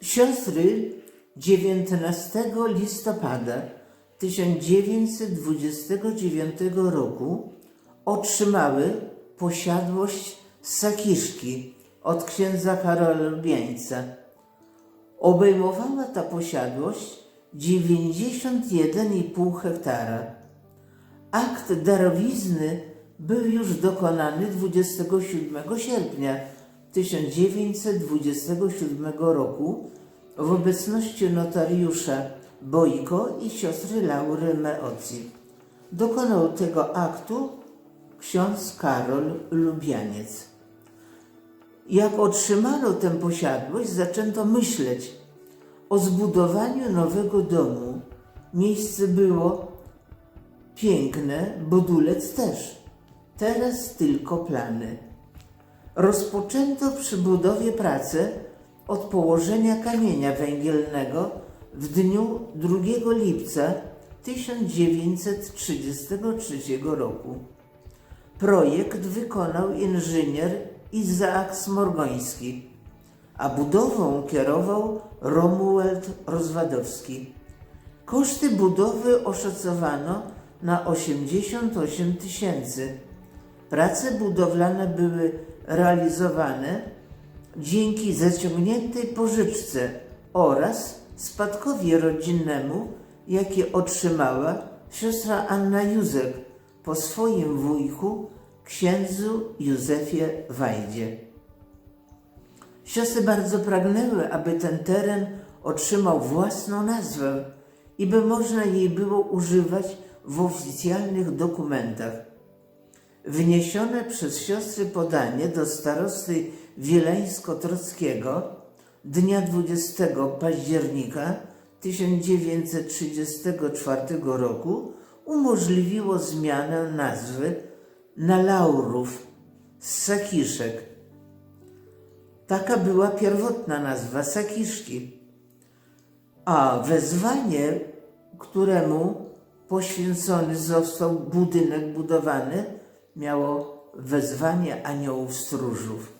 Siostry 19 listopada 1929 roku otrzymały posiadłość Sakiszki od księdza Karola Lubieńca. Obejmowała ta posiadłość 91,5 hektara. Akt darowizny był już dokonany 27 sierpnia 1927 roku w obecności notariusza Bojko i siostry Laury Meocji. Dokonał tego aktu ksiądz Karol Lubianiec. Jak otrzymano tę posiadłość, zaczęto myśleć o zbudowaniu nowego domu. Miejsce było piękne, budulec też. Teraz tylko plany. Rozpoczęto przy budowie pracę od położenia kamienia węgielnego w dniu 2 lipca 1933 roku. Projekt wykonał inżynier Izaak Smorgoński, a budową kierował Romuald Rozwadowski. Koszty budowy oszacowano na 88 tysięcy. Prace budowlane były realizowane dzięki zaciągniętej pożyczce oraz spadkowi rodzinnemu, jaki otrzymała siostra Anna Józek po swoim wujku, księdzu Józefie Wajdzie. Siostry bardzo pragnęły, aby ten teren otrzymał własną nazwę i by można jej było używać w oficjalnych dokumentach. Wniesione przez siostry podanie do starosty Wileńsko-Trockiego dnia 20 października 1934 roku umożliwiło zmianę nazwy na Laurów z Sakiszek. Taka była pierwotna nazwa Sakiszki. A wezwanie, któremu poświęcony został budynek budowany, miało wezwanie aniołów stróżów.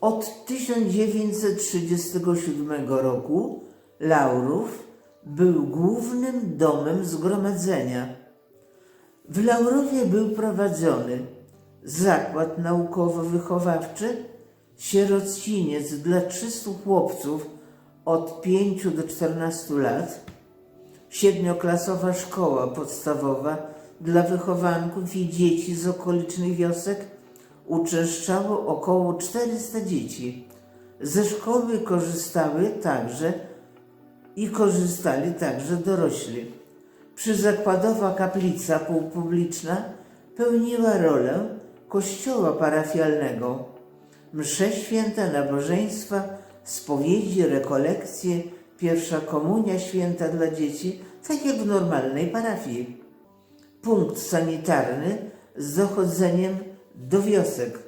Od 1937 roku Laurów był głównym domem zgromadzenia. W Laurowie był prowadzony zakład naukowo-wychowawczy, sierociniec dla 300 chłopców od 5 do 14 lat, siedmioklasowa szkoła podstawowa dla wychowanków i dzieci z okolicznych wiosek uczęszczało około 400 dzieci. Ze szkoły korzystały także i korzystali także dorośli. Przyzakładowa kaplica półpubliczna pełniła rolę kościoła parafialnego. Msze święte, nabożeństwa, spowiedzi, rekolekcje, pierwsza komunia święta dla dzieci, tak jak w normalnej parafii. Punkt sanitarny z dochodzeniem do wiosek,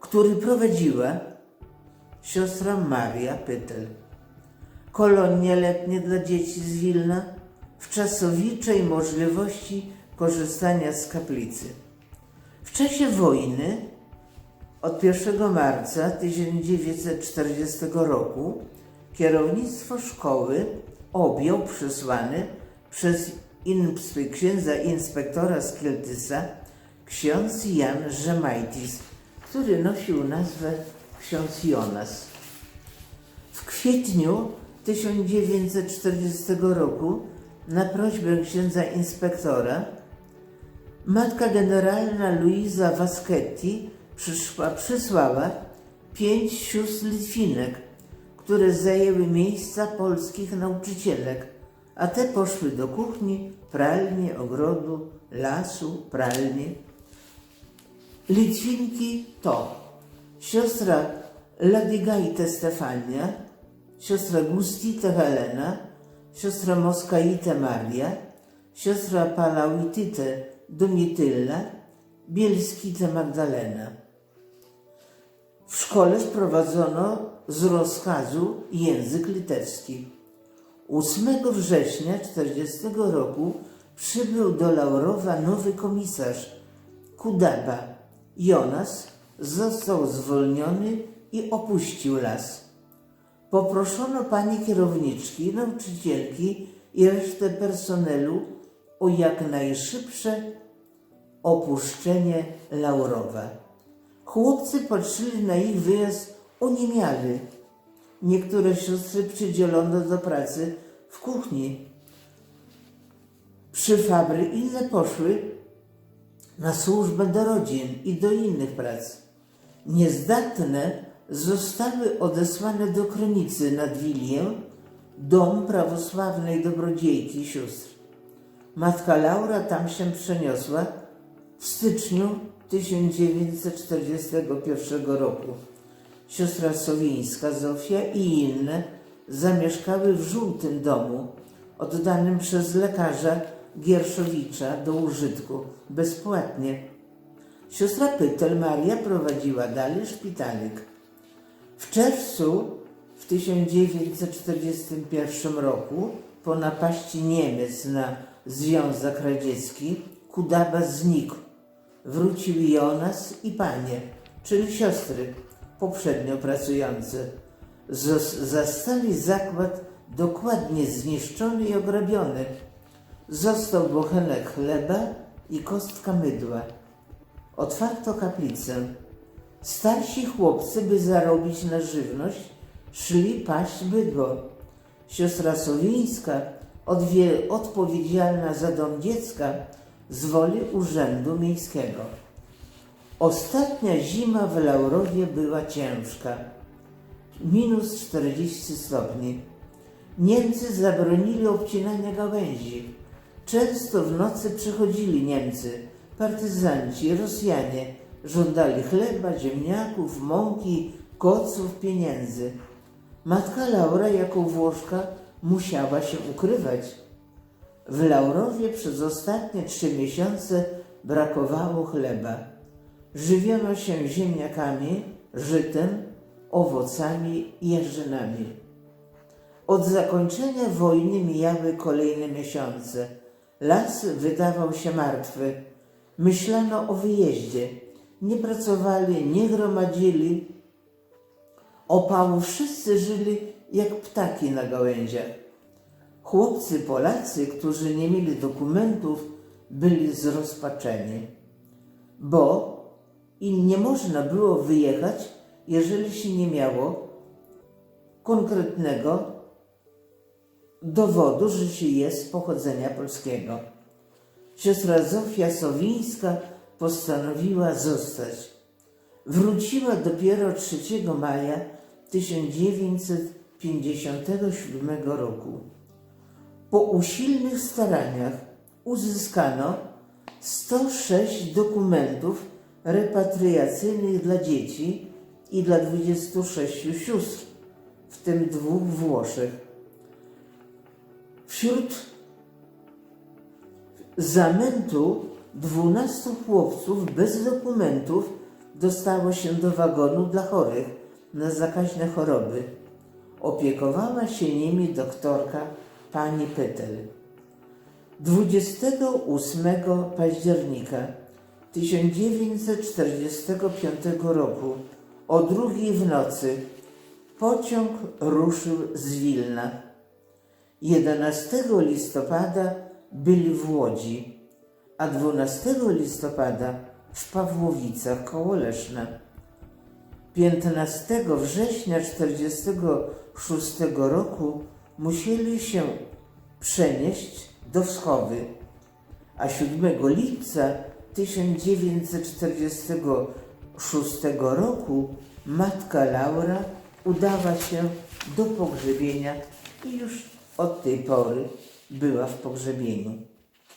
który prowadziła siostra Maria Pytel. Kolonie letnie dla dzieci z Wilna w czasowiczej możliwości korzystania z kaplicy. W czasie wojny od 1 marca 1940 roku kierownictwo szkoły objął przesłany przez inspe- księdza inspektora z Kieltysa ksiądz Jan Rzemajtis, który nosił nazwę ksiądz Jonas. W kwietniu 1940 roku na prośbę księdza inspektora matka generalna Luisa Vaschetti przyszła, przysłała pięć sióstr Litwinek, które zajęły miejsca polskich nauczycielek, a te poszły do kuchni, pralni, ogrodu, lasu, pralni. Litwinki to siostra Ladigajte Stefania, siostra Gustite Helena, siostra Moskaite Maria, siostra Palauitite Domitylla, Bielskite Magdalena. W szkole wprowadzono z rozkazu język litewski. 8 września 40 roku przybył do Laurowa nowy komisarz Kudaba. Jonas został zwolniony i opuścił las. Poproszono pani kierowniczki, nauczycielki i resztę personelu o jak najszybsze opuszczenie Laurowa. Chłopcy patrzyli na ich wyjazd oniemiali. Niektóre siostry przydzielono do pracy w kuchni. Przy fabry inne poszły na służbę do rodzin i do innych prac. Niezdatne zostały odesłane do Krynicy nad Wilię, dom prawosławnej dobrodziejki sióstr. Matka Laura tam się przeniosła w styczniu 1941 roku. Siostra Sowińska, Zofia i inne zamieszkały w żółtym domu, oddanym przez lekarza Gierszowicza do użytku bezpłatnie. Siostra Pytel Maria prowadziła dalej szpitalik. W czerwcu w 1941 roku po napaści Niemiec na Związek Radziecki Kudaba znikł. Wrócił Jonas i panie, czyli siostry, poprzednio pracujące. Zos- zastali zakład dokładnie zniszczony i ograbiony. Został bochenek chleba i kostka mydła. Otwarto kaplicę. Starsi chłopcy, by zarobić na żywność, szli paść bydło. Siostra Sowińska, odpowiedzialna za dom dziecka, z woli Urzędu Miejskiego. Ostatnia zima w Laurowie była ciężka. Minus 40 stopni. Niemcy zabronili obcinania gałęzi. Często w nocy przychodzili Niemcy, partyzanci, Rosjanie. Żądali chleba, ziemniaków, mąki, koców, pieniędzy. Matka Laura jako Włoszka musiała się ukrywać. W Laurowie przez ostatnie trzy miesiące brakowało chleba. Żywiono się ziemniakami, żytem, owocami i jarzynami. Od zakończenia wojny mijały kolejne miesiące. Las wydawał się martwy. Myślano o wyjeździe. Nie pracowali, nie gromadzili. Opału wszyscy żyli jak ptaki na gałęziach. Chłopcy Polacy, którzy nie mieli dokumentów, byli zrozpaczeni, bo im nie można było wyjechać, jeżeli się nie miało konkretnego dowodu, że się jest pochodzenia polskiego. Siostra Zofia Sowińska postanowiła zostać. Wróciła dopiero 3 maja 1957 roku. Po usilnych staraniach uzyskano 106 dokumentów repatriacyjnych dla dzieci i dla 26 sióstr, w tym dwóch Włoszech. Wśród zamętu 12 chłopców bez dokumentów dostało się do wagonu dla chorych na zakaźne choroby. Opiekowała się nimi doktorka pani Pytel. 28 października 1945 roku o drugiej w nocy pociąg ruszył z Wilna. 11 listopada byli w Łodzi, a 12 listopada w Pawłowicach koło Leszna. 15 września 1946 roku musieli się przenieść do Wschowy, a 7 lipca 1946 roku matka Laura udała się do pogrzebienia i już od tej pory była w pogrzebieniu.